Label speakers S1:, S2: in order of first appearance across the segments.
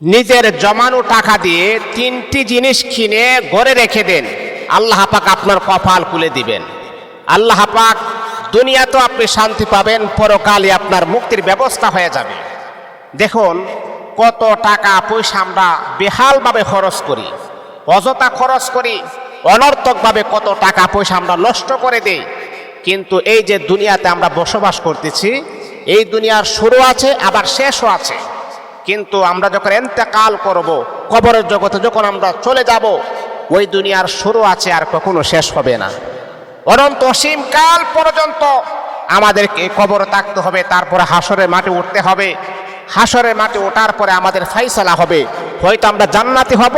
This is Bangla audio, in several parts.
S1: নিজের জমানো টাকা দিয়ে তিনটি জিনিস কিনে গড়ে রেখে দেন। আল্লাহ পাক আপনার কপাল খুলে দিবেন। আল্লাহ পাক দুনিয়াতেও আপনি শান্তি পাবেন, পরকালে আপনার মুক্তির ব্যবস্থা হয়ে যাবে। দেখুন কত টাকা পয়সা আমরা বেহালভাবে খরচ করি, অযথা খরচ করি, অনর্থকভাবে কত টাকা পয়সা আমরা নষ্ট করে দেই। কিন্তু এই যে দুনিয়াতে আমরা বসবাস করতেছি, এই দুনিয়ার শুরু আছে, আবার শেষও আছে। কিন্তু আমরা যখন এন্তেকাল করব, কবরের জগতে যখন আমরা চলে যাব, ওই দুনিয়ার শুরু আছে আর কখনো শেষ হবে না। অনন্ত অসীম কাল পর্যন্ত আমাদেরকে কবরে থাকতে হবে, তারপরে হাসরের মাঠে উঠতে হবে। হাসরের মাঠে ওঠার পরে আমাদের ফাইসালা হবে। হয়তো আমরা জান্নাতি হব,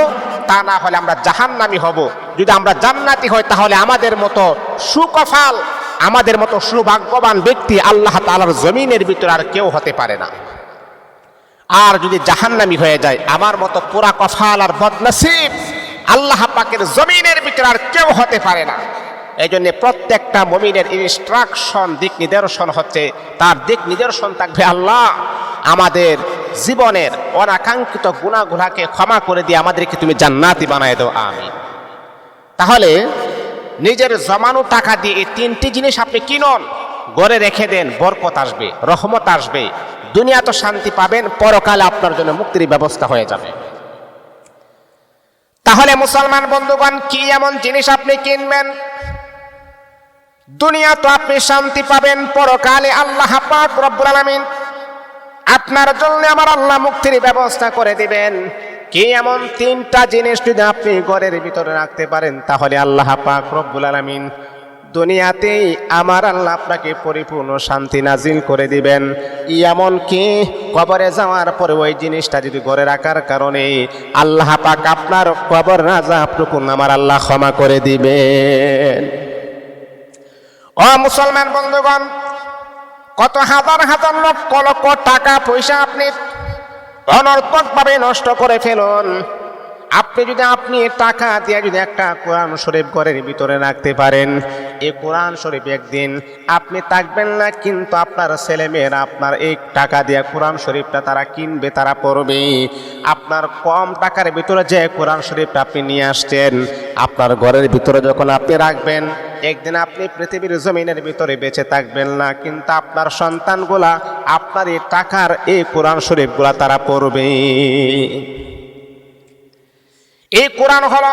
S1: তা না হলে আমরা জাহান্নামি হব। যদি আমরা জান্নাতি হই, তাহলে আমাদের মতো সুকফাল, আমাদের মতো সুভাগ্যবান ব্যক্তি আল্লাহ তালার জমিনের ভিতরে আর কেউ হতে পারে না। আর যদি জাহান্নামি হয়ে যায়, আমার মতো পুরা কফাল আর বদনসিব আল্লাহ পাকের জমিনের ভিতরে আর কেউ হতে পারে না। এই জন্য প্রত্যেকটা মমিনের ইনস্ট্রাকশন দিক নিদর্শন হচ্ছে, তার দিক নিদর্শন থাকবে আল্লাহ। আমাদের জীবনের অনাকাঙ্ক্ষিত গুণাগুলাকে ক্ষমা করে দিয়ে আমাদেরকে তুমি জান্নাতি বানায় দাও আমি তাহলে নিজের জমানো টাকা দিয়ে এই তিনটি জিনিস আপনি কিনুন গড়ে রেখে দেন, বরকত আসবে, রহমত আসবে। দুনিয়া তো শান্তি পাবেন, পরকালে আপনার জন্য মুক্তির ব্যবস্থা হয়ে যাবে। তাহলে মুসলমান বন্ধুগণ, কি এমন জিনিস আপনি কিনবেন? দুনিয়া তো আপনি শান্তি পাবেন, পরকালে আল্লাহ পাক রব্বুল আলামিন আপনার জন্য আমার আল্লাহ মুক্তির ব্যবস্থা করে দিবেন। কি এমন তিনটা জিনিস যদি আপনি ঘরের ভিতরে রাখতে পারেন, তাহলে আল্লাহ পাক রব্বুল আলামিন দুনিয়াতেই আমার আল্লাহ আপনাকে পরিপূর্ণ শান্তি নাজিল করে দিবেন। এমন কি? কবরে যাওয়ার পরে ওই জিনিসটা যদি ঘরে রাখার কারণে আল্লাহ পাক আপনার কবর রাজা আপনার আমার আল্লাহ ক্ষমা করে দিবেন। ও মুসলমান বন্ধুগণ, কত হাজার হাজার লক্ষ লক্ষ টাকা পয়সা আপনি অনর্থকভাবে নষ্ট করে ফেলুন। আপনি যদি আপনি টাকা দিয়ে যদি একটা কোরআন শরীফ ঘরের ভিতরে রাখতে পারেন এই কোরআন শরীফ একদিন আপনি থাকবেন না, কিন্তু আপনার ছেলে মেয়েরা আপনার এই টাকা দিয়ে কোরআন শরীফটা তারা কিনবে, তারা পড়বে। আপনার কম টাকার ভিতরে যে কোরআন শরীফটা আপনি নিয়ে আসছেন, আপনার ঘরের ভিতরে যখন আপনি রাখবেন, একদিন আপনি পৃথিবীর জমিনের ভিতরে বেঁচে থাকবেন না, কিন্তু আপনার সন্তানগুলা আপনার এই টাকার এই কোরআন শরীফগুলা তারা পড়বে। এই কোরআন হল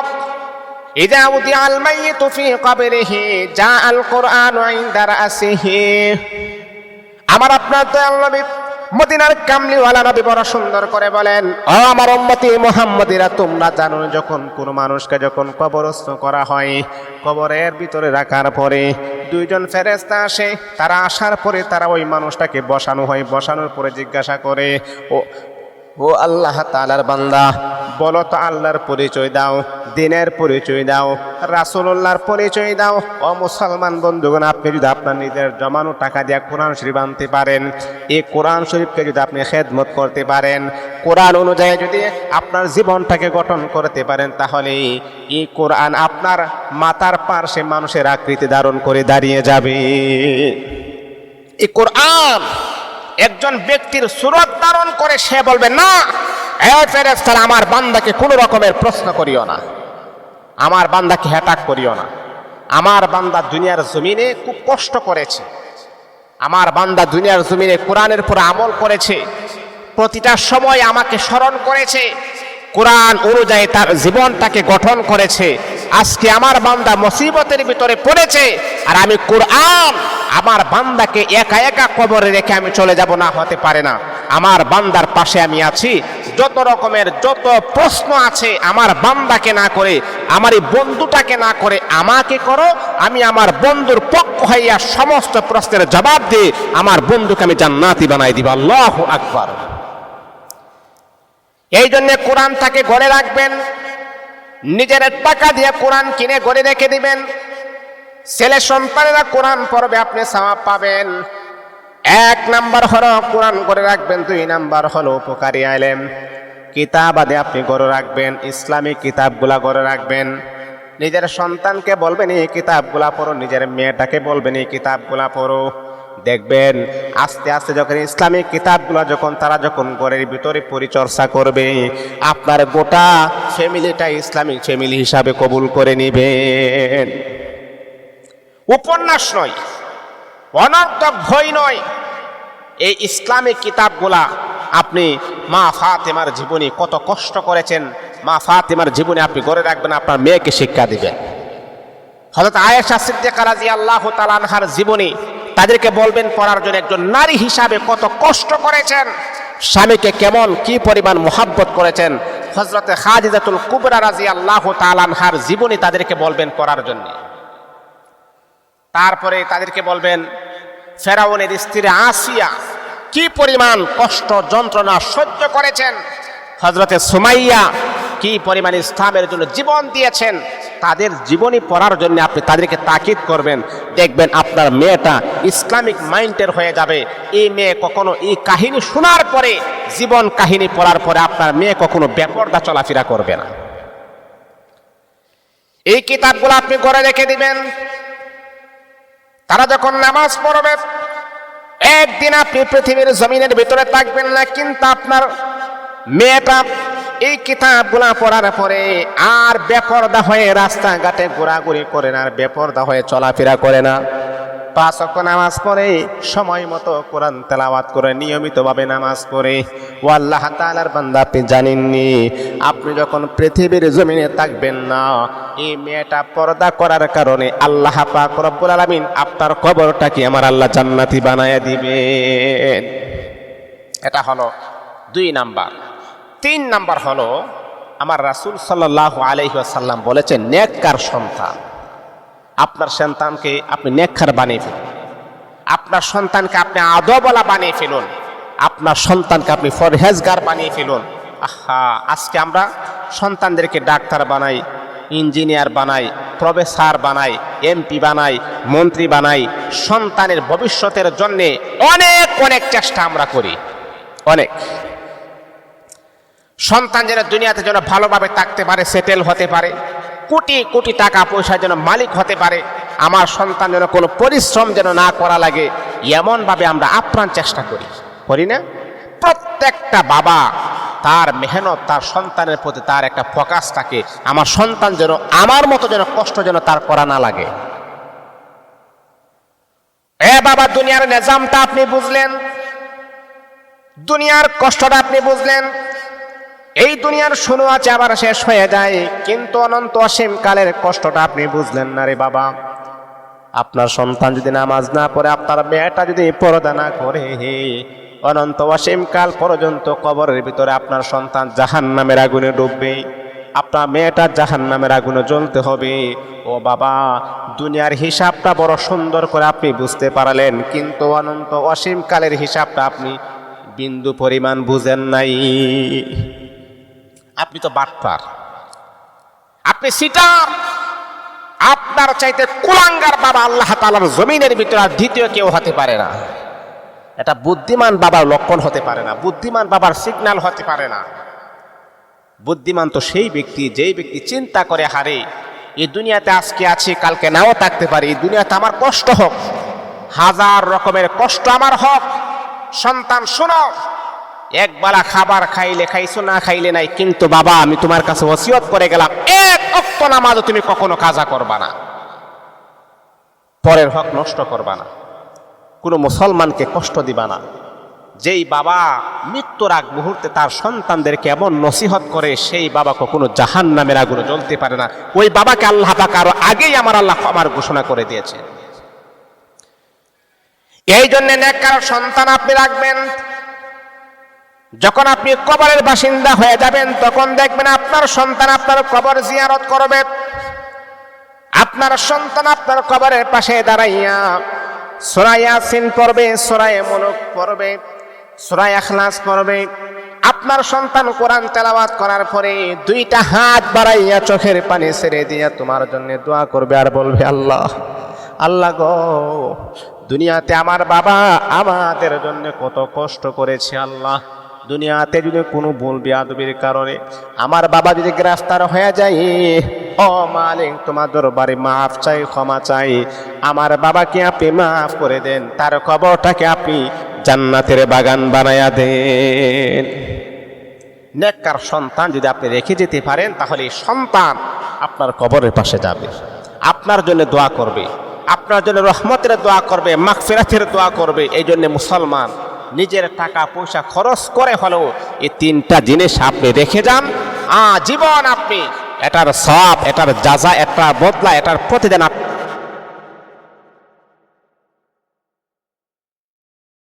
S1: ইদা উদি আল মাইয়িত ফি কবরিহি জা আল কোরআন ইনদা রাসিহি আমার আপনার দয়াল নবী মদিনার কামলিওয়ালা নবী বড় সুন্দর করে বলেন ও আমার উম্মতি মুহাম্মদিরা, তোমরা জানো যখন কোন মানুষকে যখন কবরস্থ করা হয়, কবরের ভিতরে রাখার পরে দুইজন ফেরেস্তা আসে, তারা আসার পরে তারা ওই মানুষটাকে বসানো হয়। বসানোর পরে জিজ্ঞাসা করে, ও ও আল্লাহ তালার বান্দা বলো তো আল্লাহর পরিচয় দাও, দিনের পরিচয় দাও রাসুল্লাহর পরিচয় দাও। ও মুসলমান বন্ধুগণ, আপনি যদি আপনার নিজের জমানো টাকা দিয়ে কোরআন শরীফ আনতে পারেন, এই কোরআন শরীফকে যদি আপনি খেদমত করতে পারেন, কোরআন অনুযায়ী যদি আপনার জীবনটাকে গঠন করতে পারেন, তাহলে এই কোরআন আপনার মাতার পার্শ্বে মানুষের আকৃতি ধারণ করে দাঁড়িয়ে যাবে। এই কোরআন একজন ব্যক্তির সুরত ধারণ করে সে বলবে, না ফেরেস্তার আমার বান্দাকে কোনো রকমের প্রশ্ন করিও না। আমার বান্দাকে হ্যাটাক করিও না। আমার বান্দা দুনিয়ার জমিনে খুব কষ্ট করেছে। আমার বান্দা দুনিয়ার জমিনে কোরআনের উপর আমল করেছে। প্রতিটা সময় আমাকে স্মরণ করেছে। কোরআন অনুযায়ী তার জীবনটাকে গঠন করেছে। আজকে আমার বান্দা মুসিবতের ভিতরে পড়েছে আর আমি কোরআন আমার বান্দাকে একা একা কবরে রেখে আমি চলে যাব না, হতে পারে না। আমার বান্দার পাশে আমি আছি। যত রকমের যত প্রশ্ন আছে আমার বান্দাকে না করে, আমার এই বন্ধুটাকে না করে আমাকে করো, আমি আমার বন্ধুর পক্ষ হইয়া সমস্ত প্রশ্নের জবাব দিয়ে আমার বন্ধুকে আমি জান্নাতি বানাই দিব। আল্লাহ আকবার। এই জন্য কোরআনটাকে গড়ে রাখবেন। নিজের টাকা দিয়ে কোরআন কিনে গড়ে রেখে দিবেন। ছেলে সন্তানেরা কোরআন পড়বে, আপনি সামাপ পাবেন। এক নাম্বার হলো, কোরআন করে রাখবেন, দুই নাম্বার হলো, উপকারী আইলেম কিতাব আদি আপনি গড়ে রাখবেন ইসলামিক কিতাবগুলা গড়ে রাখবেন। নিজের সন্তানকে বলবেন, এই কিতাবগুলা পড়ো। নিজের মেয়েটাকে বলবেন, এই কিতাবগুলা পড়ো। দেখবেন, আস্তে আস্তে যখন ইসলামিক কিতাবগুলো যখন তারা যখন ঘরের ভিতরে পরিচর্যা করবে, আপনার গোটা ফ্যামিলিটা ইসলামিক ফ্যামিলি হিসাবে কবুল করে নিবেন। উপন্যাস নয়, অনর্থক ভয় নয় এই ইসলামিক কিতাবগুলা আপনি মা ফাতেমার জীবনী কত কষ্ট করেছেন। মা ফাতেমার জীবনে আপনি গড়ে রাখবেন, আপনার মেয়েকে শিক্ষা দিবেন। হযরত আয়েশা সিদ্দিকা রাদিয়াল্লাহু তাআলা আনহার জীবনী তাদেরকে বলবেন, পড়ার জন্য একজন নারী হিসাবে কত কষ্ট করেছেন। স্বামীকে কেমন, কি পরিমাণ মোহাব্বত করেছেন। হজরতে খাদিজাতুল কুবরা রাদিয়াল্লাহু তাআলা আনহার জীবনী তাদেরকে বলবেন পড়ার জন্য। তারপরে তাদেরকে বলবেন ফেরাউনের স্ত্রী আসিয়া কি পরিমাণ কষ্ট, যন্ত্রণা সহ্য করেছেন? হজরতে সুমাইয়া কি পরিমাণ ইসলামের জন্য জীবন দিয়েছেন? তাদের জীবনী পড়ার জন্য আপনি তাদেরকে তাকিদ করবেন। দেখবেন আপনার মেয়েটা ইসলামিক মাইন্ডের হয়ে যাবে। এই মেয়ে কখনো এই কাহিনী শোনার পরে, জীবন কাহিনী পড়ার পরে আপনার মেয়ে কখনো বেপরদা চলাফেরা করবে না। এই কিতাবগুলো আপনি করে রেখে দিবেন। তারা যখন নামাজ পড়বে, একদিন আপনি পৃথিবীর জমিনের ভিতরে থাকবেন না, কিন্তু আপনার মেয়েটা এই কিতাবগুলা পড়ার পরে আর বেপরদা হয়ে রাস্তাঘাটে ঘোরাঘুরি করে না, আর বেপরদা হয়ে চলাফেরা করে না। পাঁচ অক্ট নামাজ পড়ে, সময় মতো কোরআন তেলাওয়াত করে, নিয়মিতভাবে নামাজ পড়ে। ও আল্লাহ তাআলার বান্দা, আপনি জানেননি, আপনি যখন পৃথিবীর জমিনে থাকবেন না, এই মেয়েটা পর্দা করার কারণে আল্লাহ পাক রব্বুল আলামিন আপনার কবরটাকে আমার আল্লাহ জান্নাতি বানায় দিবেন। এটা হলো দুই নাম্বার। তিন নাম্বার হলো, আমার রাসূল সাল্লাল্লাহু আলাইহি ওয়াসাল্লাম বলেছেন, নেককার সন্তান। আপনার সন্তানকে আপনি নেককার বানিয়ে ফেলুন। আপনার সন্তানকে আপনি আদবলা বানিয়ে ফেলুন। আপনার সন্তানকে আপনি ফরহেজগার বানিয়ে ফেলুন। আহা, আজকে আমরা সন্তানদেরকে ডাক্তার বানাই, ইঞ্জিনিয়ার বানাই, প্রফেসর বানাই, এমপি বানাই, মন্ত্রী বানাই। সন্তানের ভবিষ্যতের জন্যে অনেক অনেক চেষ্টা আমরা করি। অনেক। সন্তান যেন দুনিয়াতে যেন ভালোভাবে থাকতে পারে সেটেল হতে পারে। কোটি কোটি টাকা পয়সা যেন মালিক হতে পারে, আমার সন্তান যেন কোনো পরিশ্রম যেন না করা লাগে, এমনভাবে আমরা আপ্রাণ চেষ্টা করি। করি না? প্রত্যেকটা বাবা তার মেহনত, তার সন্তানের প্রতি তার একটা ফোকাস থাকে, আমার সন্তান যেন আমার মতো যেন কষ্ট যেন তার করা না লাগে। এ বাবা, দুনিয়ার নিজামটা আপনি বুঝলেন? দুনিয়ার কষ্টটা আপনি বুঝলেন? এই দুনিয়ার শুরু আছে আবার শেষ হয়ে যায়, কিন্তু অনন্ত অসীম কালের কষ্টটা আপনি বুঝলেন না রে বাবা। আপনার সন্তান যদি নামাজ না পড়ে, আপনার মেয়েটা যদি পরদা না করে, অনন্ত অসীম কাল পর্যন্ত কবরের ভিতরে আপনার সন্তান জাহান নামের আগুনে ডুববে, আপনার মেয়েটা জাহান নামের আগুনে জ্বলতে হবে। ও বাবা, দুনিয়ার হিসাবটা বড় সুন্দর করে আপনি বুঝতে পারলেন, কিন্তু অনন্ত অসীম কালের হিসাবটা আপনি বিন্দু পরিমাণ বুঝেন নাই। আপনি তো বাটপার। আপনি সিটার। আপনার চাইতে কুলাঙ্গার বাবা আল্লাহ তালার জমিনের ভিতরে আর দ্বিতীয় কেউ হতে পারে না। এটা বুদ্ধিমান বাবার লক্ষণ হতে পারে না, বুদ্ধিমান বাবার সিগন্যাল হতে পারে না। বুদ্ধিমান তো সেই ব্যক্তি, যেই ব্যক্তি চিন্তা করে হারে এই দুনিয়াতে আজকে আছি, কালকে নাও থাকতে পারি, এই দুনিয়াতে আমার কষ্ট হোক, হাজার রকমের কষ্ট আমার হোক। সন্তান, শোনো একবেলা খাবার খাইলে খাইছো, না খাইলে নাই, কিন্তু বাবা, আমি তোমার কাছে ওসিয়ত করে গেলাম, এক অক্ত নামাজও তুমি কখনো কাজা করবা না। পরের হক নষ্ট করবা না। কোনো মুসলমানকে কষ্ট দিবা না। যেই বাবা মৃত্যুর আগ মুহূর্তে তার সন্তানদেরকে এমন নসিহত করে, সেই বাবা কখনো জাহান নামের আগুনে জ্বলতে পারে না। ওই বাবাকে আল্লাহ পাক আরও আগেই আমার আল্লাহ আমার ঘোষণা করে দিয়েছে এই জন্য নেককার সন্তান আপনি রাখবেন। যখন আপনি কবরের বাসিন্দা হয়ে যাবেন, তখন দেখবেন আপনার সন্তান আপনার কবর জিয়ারত করবে। আপনার সন্তান আপনার কবরের পাশে দাঁড়াইয়া সোরাইয়া সিন পড়বে সোরাই মনুক পড়বে সোরাই আখলাস পড়বে। আপনার সন্তান কোরআন তেলাওয়াত করার পরে দুইটা হাত বাড়াইয়া চোখের পানি ছেড়ে দিয়া তোমার জন্য দোয়া করবে আর বলবে, আল্লাহ আল্লাহ গো, দুনিয়াতে আমার বাবা আমাদের জন্য কত কষ্ট করেছে, আল্লাহ। দুনিয়াতে যদি কোনো ভুল বেয়াদবির কারণে আমার বাবা যদি গ্রেফতার হয়ে যায়, ও মালিক, তোমার দরবারে মাফ চাই, ক্ষমা চাই। আমার বাবাকে আপনি মাফ করে দেন, তার কবরটাকে আপনি জান্নাতের বাগান বানায়া দেন। নেককার সন্তান যদি আপনি রেখে যেতে পারেন, তাহলে সন্তান আপনার কবরের পাশে যাবে, আপনার জন্য দোয়া করবে, আপনার জন্য রহমতের দোয়া করবে, মাগফিরাতের দোয়া করবে, এই জন্য মুসলমান নিজের টাকা, পয়সা খরচ করে হলেও এই তিনটা জিনিস আপনি রেখে যান। আজীবন আপনি এটার সব এটার যা যা এটার বদলা, এটার প্রতিদান আপনি